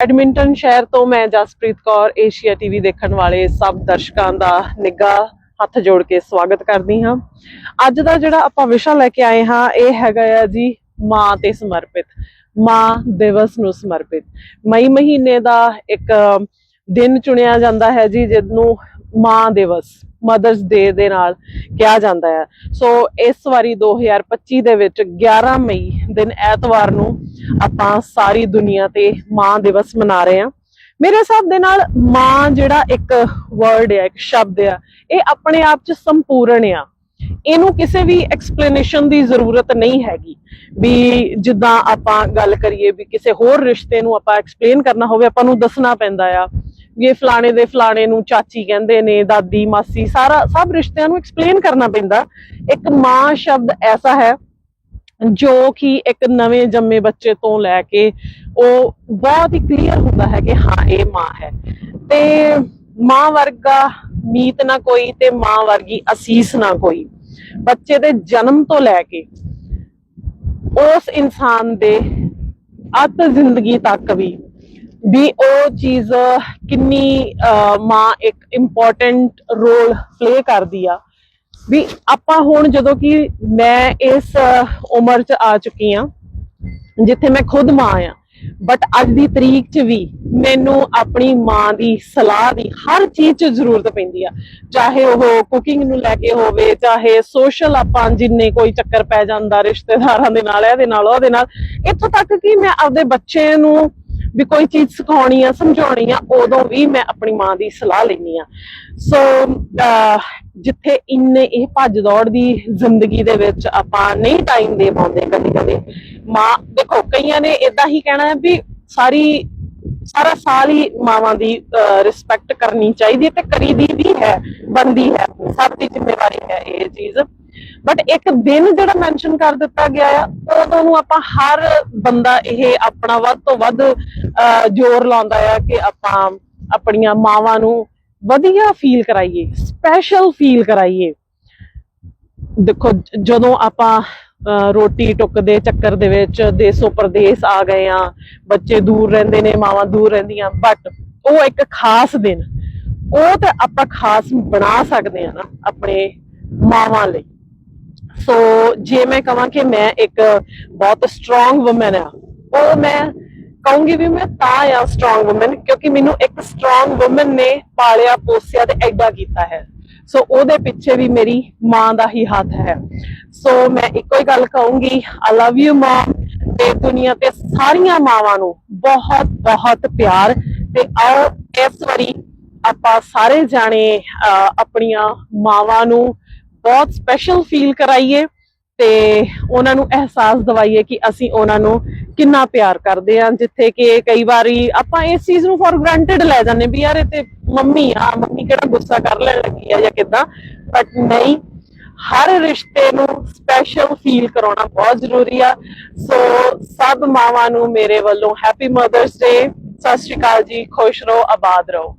Edmonton ਸ਼ਹਿਰ ਤੋਂ ਮੈਂ ਜਸਪ੍ਰੀਤ ਕੌਰ, ਏਸ਼ੀਆ ਟੀਵੀ ਦੇਖਣ ਵਾਲੇ ਸਭ ਦਰਸ਼ਕਾਂ ਦਾ ਨਿੱਘਾ ਹੱਥ ਜੋੜ ਕੇ ਸਵਾਗਤ ਕਰਦੀ ਹਾਂ। ਅੱਜ ਦਾ ਜਿਹੜਾ ਆਪਾਂ ਵਿਸ਼ਾ ਲੈ ਕੇ ਆਏ ਹਾਂ, ਇਹ ਹੈਗਾ ਆ ਜੀ ਮਾਂ ਤੇ ਸਮਰਪਿਤ, ਮਾਂ ਦਿਵਸ ਨੂੰ ਸਮਰਪਿਤ। ਮਈ ਮਹੀਨੇ ਦਾ ਇੱਕ ਦਿਨ ਚੁਣਿਆ ਜਾਂਦਾ ਹੈ ਜੀ, ਜਿਹਨੂੰ ਮਾਂ ਦਿਵਸ, ਮਦਰਸ ਡੇ ਦੇ ਨਾਲ ਕਿਹਾ ਜਾਂਦਾ ਹੈ। ਸੋ ਇਸ ਵਾਰੀ 2025 ਦੇ ਵਿੱਚ 11 ਮਈ ਦਿਨ ਐਤਵਾਰ ਨੂੰ ਆਪਾਂ ਸਾਰੀ ਦੁਨੀਆ ਤੇ ਮਾਂ ਦਿਵਸ ਮਨਾ ਰਹੇ ਹਾਂ। ਮੇਰੇ ਹਿਸਾਬ ਦੇ ਨਾਲ ਮਾਂ ਜਿਹੜਾ ਇੱਕ ਵਰਡ ਹੈ, ਇੱਕ ਸ਼ਬਦ ਆ, ਇਹ ਆਪਣੇ ਆਪ ਚ ਸੰਪੂਰਨ ਆ। ਇਹਨੂੰ ਕਿਸੇ ਵੀ ਐਕਸਪਲੇਨੇਸ਼ਨ ਦੀ ਜ਼ਰੂਰਤ ਨਹੀਂ ਹੈਗੀ ਵੀ ਜਿੱਦਾਂ ਆਪਾਂ ਗੱਲ ਕਰੀਏ ਵੀ ਕਿਸੇ ਹੋਰ ਰਿਸ਼ਤੇ ਨੂੰ ਆਪਾਂ ਐਕਸਪਲੇਨ ਕਰਨਾ ਹੋਵੇ, ਆਪਾਂ ਨੂੰ ਦੱਸਣਾ ਪੈਂਦਾ ਆ ਵੀ ਇਹ ਫਲਾਣੇ ਦੇ ਫਲਾਣੇ ਨੂੰ ਚਾਚੀ ਕਹਿੰਦੇ ਨੇ, ਦਾਦੀ, ਮਾਸੀ, ਸਾਰਾ ਸਭ ਰਿਸ਼ਤਿਆਂ ਨੂੰ ਐਕਸਪਲੇਨ ਕਰਨਾ ਪੈਂਦਾ। ਇੱਕ ਮਾਂ ਸ਼ਬਦ ਐਸਾ ਹੈ ਜੋ ਕਿ ਇੱਕ ਨਵੇਂ ਜੰਮੇ ਬੱਚੇ ਤੋਂ ਲੈ ਕੇ ਉਹ ਬਹੁਤ ਹੀ ਕਲੀਅਰ ਹੁੰਦਾ ਹੈ ਕਿ ਹਾਂ ਇਹ ਮਾਂ ਹੈ। ਤੇ ਮਾਂ ਵਰਗਾ ਮੀਤ ਨਾ ਕੋਈ ਤੇ ਮਾਂ ਵਰਗੀ ਅਸੀਸ ਨਾ ਕੋਈ। ਬੱਚੇ ਦੇ ਜਨਮ ਤੋਂ ਲੈ ਕੇ ਉਸ ਇਨਸਾਨ ਦੇ ਅੱਤ ਜ਼ਿੰਦਗੀ ਤੱਕ ਵੀ ਵੀ ਉਹ ਚੀਜ਼ ਕਿੰਨੀ ਅਹ, ਮਾਂ ਇੱਕ ਇੰਪੋਰਟੈਂਟ ਰੋਲ ਪਲੇ ਕਰਦੀ ਆ। ਵੀ ਆਪਾਂ ਹੁਣ ਜਦੋਂ ਕਿ ਮੈਂ ਇਸ ਉਮਰ 'ਚ ਆ ਚੁੱਕੀ ਆ, ਜਿੱਥੇ ਮੈਂ ਖੁਦ ਮਾਂ ਆ ਬਟ ਅੱਜ ਦੀ ਤਰੀਕ 'ਚ ਵੀ ਮੈਨੂੰ ਆਪਣੀ ਮਾਂ ਦੀ ਸਲਾਹ ਦੀ ਹਰ ਚੀਜ਼ 'ਚ ਜ਼ਰੂਰਤ ਪੈਂਦੀ ਆ। ਚਾਹੇ ਉਹ ਕੁਕਿੰਗ ਨੂੰ ਲੈ ਕੇ ਹੋਵੇ, ਚਾਹੇ ਸੋਸ਼ਲ ਆਪਾਂ ਜਿੰਨੇ ਕੋਈ ਚੱਕਰ ਪੈ ਜਾਂਦਾ ਰਿਸ਼ਤੇਦਾਰਾਂ ਦੇ ਨਾਲ, ਇਹਦੇ ਨਾਲ, ਉਹਦੇ ਨਾਲ, ਇੱਥੋਂ ਤੱਕ ਕਿ ਮੈਂ ਆਪਦੇ ਬੱਚੇ ਨੂੰ ਵੀ ਕੋਈ ਚੀਜ਼ ਸਿਖਾਉਣੀ ਆ, ਸਮਝਾਉਣੀ ਆ, ਉਦੋਂ ਵੀ ਮੈਂ ਆਪਣੀ ਮਾਂ ਦੀ ਸਲਾਹ ਲੈਣੀ ਆ। ਸੋ ਜਿੱਥੇ ਇੰਨੇ ਇਹ ਭੱਜ ਦੌੜ ਦੀ ਜ਼ਿੰਦਗੀ ਦੇ ਵਿੱਚ ਆਪਾਂ ਨਹੀਂ ਟਾਈਮ ਦੇ ਪਾਉਂਦੇ ਕਦੇ ਕਦੇ ਮਾਂ, ਦੇਖੋ, ਕਈਆਂ ਨੇ ਇਦਾਂ ਹੀ ਕਹਿਣਾ ਵੀ ਸਾਰੀ, ਸਾਰਾ ਸਾਲ ਹੀ ਮਾਵਾਂ ਦੀ ਰਿਸਪੈਕਟ ਕਰਨੀ ਚਾਹੀਦੀ ਹੈ ਤੇ ਕਰੀਦੀ ਵੀ ਹੈ ਬੰਦੀ ਹੈ, ਸਭ ਦੀ ਜ਼ਿੰਮੇਵਾਰੀ ਹੈ ਇਹ ਚੀਜ਼। ਬਟ ਇੱਕ ਦਿਨ ਜਿਹੜਾ ਮੈਂਸ਼ਨ ਕਰ ਦਿੱਤਾ ਗਿਆ ਆ ਉਦੋਂ ਨੂੰ ਆਪਾਂ ਹਰ ਬੰਦਾ ਇਹ ਆਪਣਾ ਵੱਧ ਤੋਂ ਵੱਧ ਅਹ, ਜ਼ੋਰ ਲਾਉਂਦਾ ਆ ਕਿ ਆਪਾਂ ਆਪਣੀਆਂ ਮਾਵਾਂ ਨੂੰ ਵਧੀਆ ਫੀਲ ਕਰਾਈਏ ਸਪੈਸ਼ਲ ਫੀਲ ਕਰਾਈਏ। ਦੇਖੋ ਜਦੋਂ ਆਪਾਂ ਅਹ, ਰੋਟੀ ਟੁੱਕ ਦੇ ਚੱਕਰ ਦੇ ਵਿੱਚ ਦੇਸੋ ਪ੍ਰਦੇਸ ਆ ਗਏ ਆ ਬੱਚੇ ਦੂਰ ਰਹਿੰਦੇ ਨੇ ਮਾਵਾਂ ਦੂਰ ਰਹਿੰਦੀਆਂ ਬਟ ਉਹ ਇੱਕ ਖਾਸ ਦਿਨ ਉਹ ਤਾਂ ਆਪਾਂ ਖਾਸ ਬਣਾ ਸਕਦੇ ਆ ਨਾ ਆਪਣੇ ਮਾਵਾਂ ਲਈ। ਸੋ ਜੇ ਮੈਂ ਕਹਾਂ ਕਿ ਮੈਂ ਇੱਕ ਬਹੁਤ ਸਟਰੋਂਗ ਔਮਨ ਆ ਉਹ ਮੈਂ ਕਹੂੰਗੀ ਵੀ ਮੈਂ ਤਾਂ ਆ ਸਟਰੋਂਗ ਔਮਨ ਕਿਉਂਕਿ ਮੈਨੂੰ ਇੱਕ ਸਟਰੋਂਗ ਔਮਨ ਨੇ ਪਾਲਿਆ ਪੋਸਿਆ ਤੇ ਐਡਾ ਕੀਤਾ ਹੈ। ਸੋ ਉਹਦੇ ਪਿੱਛੇ ਵੀ ਮੇਰੀ ਮਾਂ ਦਾ ਹੀ ਹੱਥ ਹੈ। ਸੋ ਮੈਂ ਇੱਕੋ ਹੀ ਗੱਲ ਕਹੂੰਗੀ ਆਈ ਲਵ ਯੂ ਮਾਂ ਤੇ ਦੁਨੀਆ ਤੇ ਸਾਰੀਆਂ ਮਾਵਾਂ ਨੂੰ ਬਹੁਤ ਬਹੁਤ ਪਿਆਰ। ਤੇ ਆਓ ਇਸ ਵਾਰੀ ਆਪਾਂ ਸਾਰੇ ਜਾਣੇ ਅਹ, ਆਪਣੀਆਂ ਮਾਵਾਂ ਨੂੰ ਬਹੁਤ ਸਪੈਸ਼ਲ ਫੀਲ ਕਰਾਈਏ ਤੇ ਉਹਨਾਂ ਨੂੰ ਅਹਿਸਾਸ ਦਿਵਾਈਏ ਕਿ ਅਸੀਂ ਉਹਨਾਂ ਨੂੰ ਕਿੰਨਾ ਪਿਆਰ ਕਰਦੇ ਹਾਂ, ਜਿੱਥੇ ਕਿ ਕਈ ਵਾਰੀ ਆਪਾਂ ਇਸ ਚੀਜ਼ ਨੂੰ ਫॉर ਗ੍ਰਾਂਟਡ ਲੈ ਜਾਂਦੇ ਵੀ ਯਾਰ ਇਹ ਤੇ ਮੰਮੀ ਆ, ਮੰਮੀ ਕਿਹੜਾ ਗੁੱਸਾ ਕਰ ਲੈਣ ਲੱਗੀ ਆ ਜਾਂ ਕਿਦਾਂ? ਬਟ ਨਹੀਂ, ਹਰ ਰਿਸ਼ਤੇ ਨੂੰ ਸਪੈਸ਼ਲ ਫੀਲ ਕਰਾਉਣਾ ਬਹੁਤ ਜ਼ਰੂਰੀ ਆ। ਸੋ ਸਭ ਮਾਵਾਂ ਨੂੰ ਮੇਰੇ ਵੱਲੋਂ ਹੈਪੀ ਮਦਰਸ ਡੇ ਸਤਿ ਸ਼੍ਰੀ ਅਕਾਲ ਜੀ, ਖੁਸ਼ ਰਹੋ, ਆਬਾਦ ਰਹੋ।